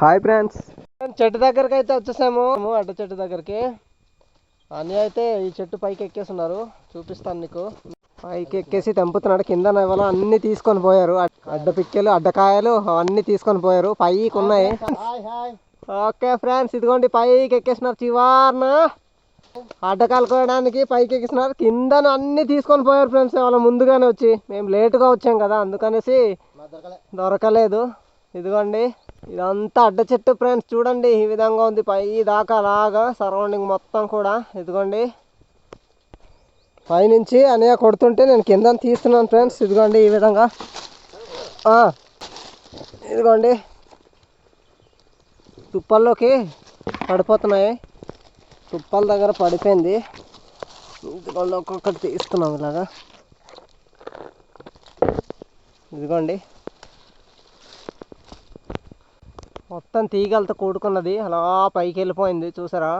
Hi friends చెట్టు దగ్గరికి అయితే వచ్చేసాము. అడ్డ చెట్టు దగ్గరికి. అని అయితే ఈ చెట్టు పైకి ఎక్కేస్తున్నారు చూపిస్తాను నీకు. పైకి ఎక్కేసి తెంపుతున్నాడు. కింద ఇవాళ అన్ని తీసుకొని పోయారు. అడ్- అడ్డ పిక్కలు అడ్డకాయలు అన్ని తీసుకొని పోయారు. పైకి ఉన్నాయి. ఓకే ఫ్రెండ్స్ ఇదిగోండి పైకి ఎక్కేస్తున్నారు చివారన. అడ్డకాయలు కోయడానికి పైకి ఎక్కిస్తున్నారు కిందను అన్ని తీసుకొని పోయారు ఫ్రెండ్స్ వాళ్ళ ముందుగానే వచ్చి. మేము లేటుగా వచ్చాం కదా అందుకనేసి దొరకలేదు. ఇదిగోండి. ఇదంతా అడ్డ చెట్టు ఫ్రెండ్స్ చూడండి ఈ విధంగా ఉంది. పై దాకా అలాగా సరౌండింగ్ మొత్తం కూడా. ఇదిగోండి. పైనుంచి అనయ్య కొడుతుంటే నేను కింద తీస్తున్నాను ఫ్రెండ్స్ ఇదిగోండి ఈ విధంగా. ఇదిగోండి. తుప్పల్లోకి పడిపోతున్నాయి. తుప్పల దగ్గర పడిపోయింది. ఇదిగోండి ఒక్కొక్కటి తీస్తున్నాం ఇలాగా. ఇదిగోండి. మొత్తం తీగలతో కూడుకున్నది. అలా పైకి వెళ్ళిపోయింది చూసారా?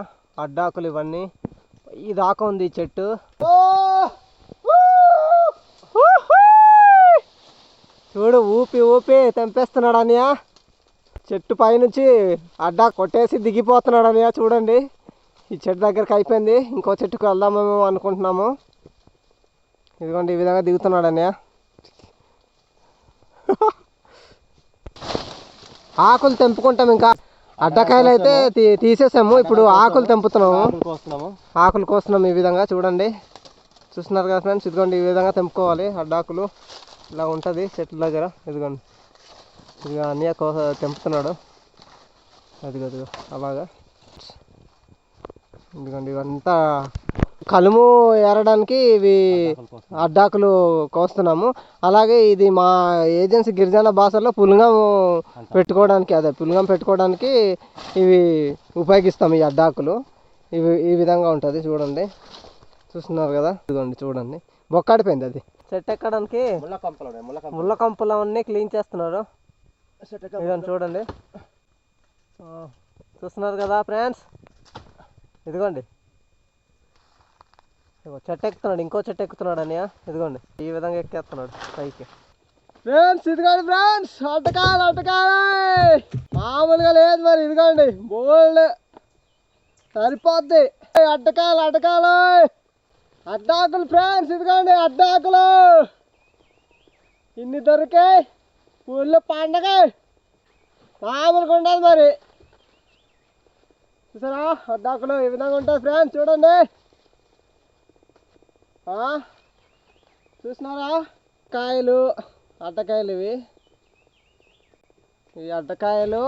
అడ్డాకులు ఇవన్నీ. ఈ దాకా ఉంది ఈ చెట్టు. చూడు ఊపి ఊపి తెంపేస్తున్నాడు అనియా చెట్టు పైనుంచి అడ్డా కొట్టేసి దిగిపోతున్నాడు అనియా చూడండి. ఈ చెట్టు దగ్గరికి అయిపోయింది. ఇంకో చెట్టుకు వెళ్దామేమో అనుకుంటున్నాము. ఇదిగోండి ఈ విధంగా దిగుతున్నాడు అనియా ఆకులు తెంపుకుంటాం ఇంకా. అడ్డకాయలు అయితే తీ- తీసేసాము. ఇప్పుడు ఆకులు తెంపుతున్నాము. కోస్తున్నాము? ఆకులు కోస్తున్నాం ఈ విధంగా చూడండి. చూస్తున్నారు కదా ఫ్రెండ్స్? ఇదిగోండి ఈ విధంగా తెంపుకోవాలి. అడ్డాకులు ఇలా ఉంటుంది చెట్ల దగ్గర. ఇదిగోండి. ఇదిగో అన్నయ్య కో తెంపుతున్నాడు. అదిగో అలాగా. ఇదిగోండి ఇవంతా కలుము ఏరడానికి ఇవి అడ్డాకులు కోస్తున్నాము. అలాగే ఇది మా ఏజెన్సీ గిరిజన భాషలో పులుగం పెట్టుకోవడానికి అదే పులుగం పెట్టుకోవడానికి ఇవి ఉపయోగిస్తాం ఈ అడ్డాకులు. ఇవి ఈ విధంగా ఉంటుంది చూడండి. చూస్తున్నారు కదా? ఇదిగోండి చూడండి. బొక్కాడిపోయింది అది. చెట్టు ఎక్కడానికి? ముళ్ళ కంపలు అవన్నీ క్లీన్ చేస్తున్నారు. ఇదిగోండి చూడండి. చూస్తున్నారు కదా ఫ్రెండ్స్? ఇదిగోండి. ఇగో చెట్టు ఎక్కుతున్నాడు ఇంకో చెట్టు ఎక్కుతున్నాడు అన్నయ్య. ఇదిగోండి ఈ విధంగా ఎక్కేస్తున్నాడు పైకి. ఫ్రెండ్స్ ఇదిగోండి ఫ్రెండ్స్ అట్టకాయలు అట్టకాయలు మామూలుగా లేదు మరి ఇదిగోండి బోల్డ్ సరిపోద్ది. అడ్డకాలు అడ్డకాలు అడ్డాకులు ఫ్రెండ్స్ ఇదిగోండి అడ్డాకులు. ఇన్ని దొరికాయి ఊళ్ళో పండగ మామూలుగా ఉండదు మరి. చూసారా? అడ్డాకులు ఈ విధంగా ఉంటుంది ఫ్రెండ్స్ చూడండి. చూసినారా? కాయలు అడ్డకాయలు ఇవి. ఇవి అడ్డకాయలు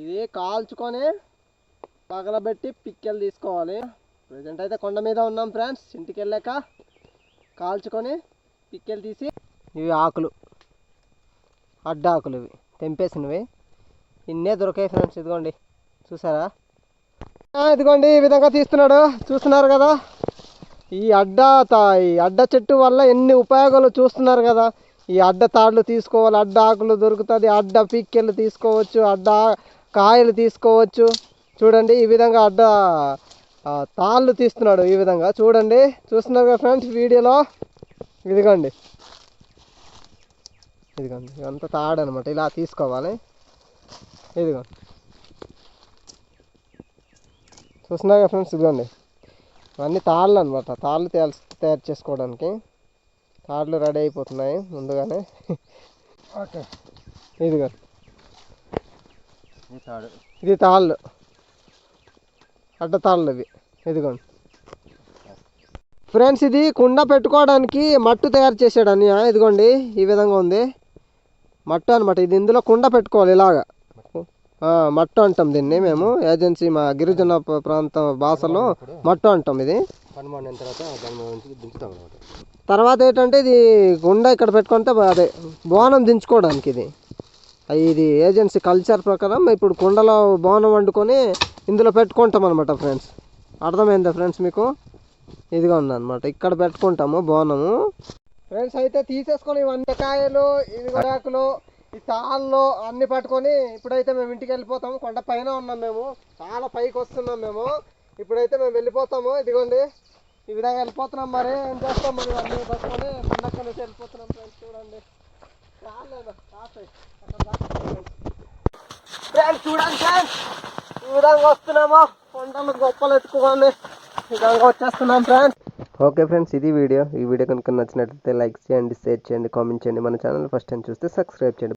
ఇవి కాల్చుకొని పగలబెట్టి పిక్కలు తీసుకోవాలి. ప్రజెంట్ అయితే కొండ మీద ఉన్నాం ఫ్రెండ్స్. ఇంటికి వెళ్ళాక కాల్చుకొని పిక్కలు తీసి ఇవి ఆకులు. అడ్డ ఆకులు ఇవి. తెంపేసినవి. ఇన్నే దొరికాయి ఫ్రెండ్స్. ఇదిగోండి. చూసారా? ఇదిగోండి. ఈ విధంగా తీస్తున్నాడు. చూస్తున్నారు కదా? ఈ అడ్డ తా- ఈ అడ్డ చెట్టు వల్ల ఎన్ని ఉపయోగాలు చూస్తున్నారు కదా? ఈ అడ్డ తాళ్ళు తీసుకోవాలి అడ్డ ఆకులు దొరుకుతుంది అడ్డ పిక్కెలు తీసుకోవచ్చు అడ్డ కాయలు తీసుకోవచ్చు. చూడండి ఈ విధంగా అడ్డ తాళ్ళు తీస్తున్నాడు ఈ విధంగా. చూడండి చూస్తున్నారు కదా ఫ్రెండ్స్ వీడియోలో? ఇదిగోండి. ఇదిగోండి ఇదంతా తాడు అనమాట ఇలా తీసుకోవాలి. ఇదిగోండి. చూస్తున్నారు కదా ఫ్రెండ్స్ ఇదిగోండి. ఇవన్నీ తాళ్ళు అనమాట తాళ్ళు తయారు తయారు చేసుకోవడానికి. తాళ్ళు రెడీ అయిపోతున్నాయి ముందుగానే. ఓకే. ఈ తాడు. ఇది తాళ్ళు. అడ్డ తాళ్ళు ఇవి. ఇదిగోండి. ఫ్రెండ్స్ ఇది కుండ పెట్టుకోవడానికి మట్టు తయారు చేసాడు అని ఇదిగోండి ఈ విధంగా ఉంది. మట్టు అనమాట ఇది ఇందులో కుండ పెట్టుకోవాలి ఇలాగా. మట్టు అంటాం దీన్ని మేము. ఏజెన్సీ మా గిరిజన ప్ర- ప్రాంత భాషలో మట్టు అంటాం ఇది. తర్వాత ఏంటంటే ఇది గుండ ఇక్కడ పెట్టుకుంటే అదే బోనం దించుకోవడానికి ఇది. ఇది ఏజెన్సీ కల్చర్ ప్రకారం ఇప్పుడు కుండలో బోనం వండుకొని ఇందులో పెట్టుకుంటాం అనమాట ఫ్రెండ్స్. అర్థమైందా ఫ్రెండ్స్ మీకు? ఇదిగా ఉందన్నమాట. ఇక్కడ పెట్టుకుంటాము బోనము. ఫ్రెండ్స్ అయితే తీసేసుకొని వంటకాయలు ఇది ఆకులు ఈ తాళ్ళు అన్ని పట్టుకొని ఇప్పుడైతే మేము ఇంటికి వెళ్ళిపోతాము. కొండ పైన ఉన్నాం మేము. చాలా పైకి వస్తున్నాం మేము. ఇప్పుడైతే మేము వెళ్ళిపోతాము. ఇదిగోండి. ఈ విధంగా వెళ్ళిపోతున్నాం మరి. ఏం చేస్తాం మరి అన్నీ పట్టుకొని కొండక్క నుంచి వెళ్ళిపోతున్నాం ఫ్రెండ్స్. చూడండి. చాలేదు ఫ్రెండ్స్ చూడండి ఫ్రెండ్స్. ఈ విధంగా వస్తున్నాము. కొండలు గొప్పలు ఎత్తుకోవాలి. ఈ విధంగా వచ్చేస్తున్నాం ఫ్రెండ్స్. ఓకే ఫ్రెండ్స్ ఇది వీడియో. ఈ వీడియో కనుక నచ్చినట్లయితే లైక్ చేయండి షేర్ చేయండి కామెంట్ చేయండి. మన ఛానల్ ఫస్ట్ టైం చూస్తే సబ్స్క్రైబ్ చేయండి.